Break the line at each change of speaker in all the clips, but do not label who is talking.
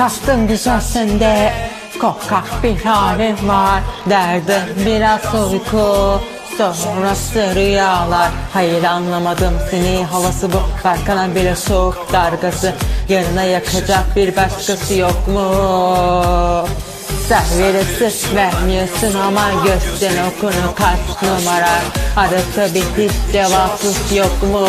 Taktın güzelsinde Korkak bir halim var. Derdim biraz uyku Sonrası rüyalar. Hayır anlamadım seni havası bu. Berkana bile soğuk dargası. Yarına yakacak bir başkası yok mu? Sen verirsin vermiyorsun ama gösten okunu kaç numara? Arada bir hiç cevapsız yok mu?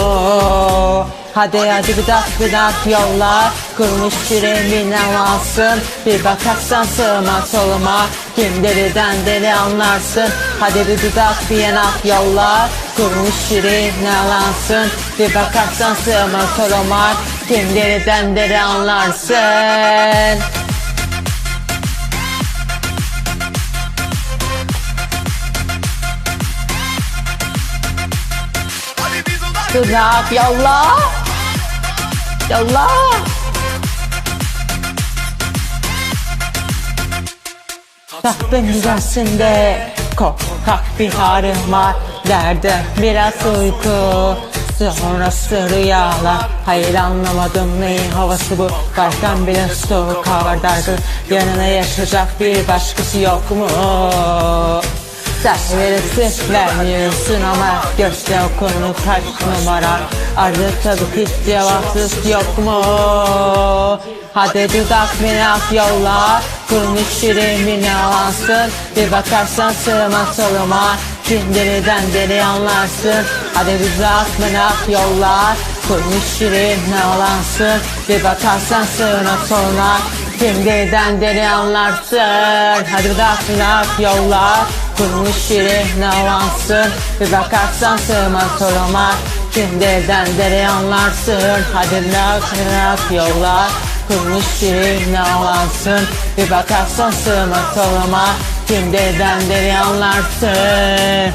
Hadi hadi bir dak bir dak yolla Kurmuş yüreğimin avansın. Bir bakarsan sığma soluma. Kim deliden deli anlarsın. Hadi bir dudak bir yanak yolla Kurmuş yüreğin alansın Bir bakarsan sığma soluma. Kim deliden deli anlarsın? Dudak yolla Yolla Tahtın güzelsinde Korkak bir harim var. Derdim biraz uyku Sonrası rüyalar Hayır anlamadım neyin havası bu. Baştan bile soğuk hava dargın Yanına yaşayacak bir başkası yok mu? Sen verirsin vermiyorsun ama Göster okunu kaç numara. Ardı tabii hiç cevapsız yok mu? Hadi dudak minak yolla. Kurmuş yüreğimin alansın Bir bakarsan sığma soluma Kim deliden deli anlarsın? Hadi dudak minak yolla. Kurmuş yüreğimin alansın Bir bakarsan sığma soluna Kim deliden deli anlarsın? Hadi dudak minak yolla Kurmuş yüreğine avansın Bir bakarsan sığma soruma Kim delden deli anlarsın? Hadi bırak bırak yolla Kurmuş yüreğine avansın Bir bakarsan sığma soruma Kim delden deli anlarsın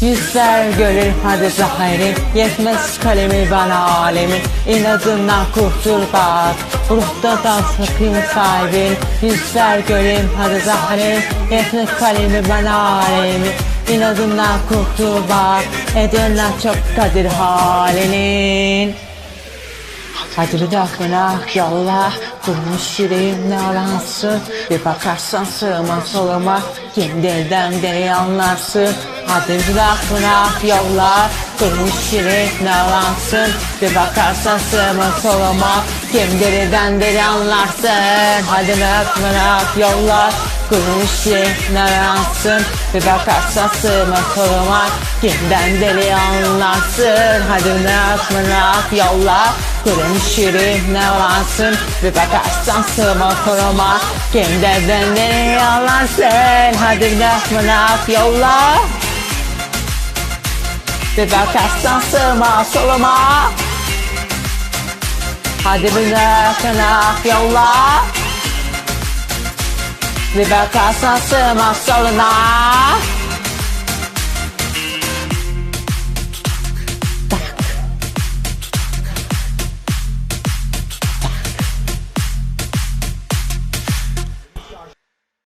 Yüzler görür hadi zahiri Yetmez kalemi bana alemi. İnadından kurtul bak Ruhta da sakın sahibin Yüzler göreyim hadi zahiri Yetmez kalemi bana alemi. İnadından kurtul bak Edirne çok kadir halinin Hadi bir dakika yolla Durmuş yüreğimle aransın? Bir bakarsan sığma soluma Kim delden deli anlarsın Hadi bir dakika yolla Durmuş yüreğimle aransın Bir bakarsan sığma soluma. Kim deliden deli anlarsın? Hadi bırak bırak yolla Kurmuş yüreğimle aransın Bir bakarsan sığma soluma. Kimden deli anlarsın? Hadi bırak bırak yolla Kurumuş yüreğimle avansın Bir bakarsan sığma koruma Kimden beni yalansın Hadi bir bırak yolla Bir bakarsan sığma soluma. Hadi bir bırak yolla. Bir bakarsan sığma soluna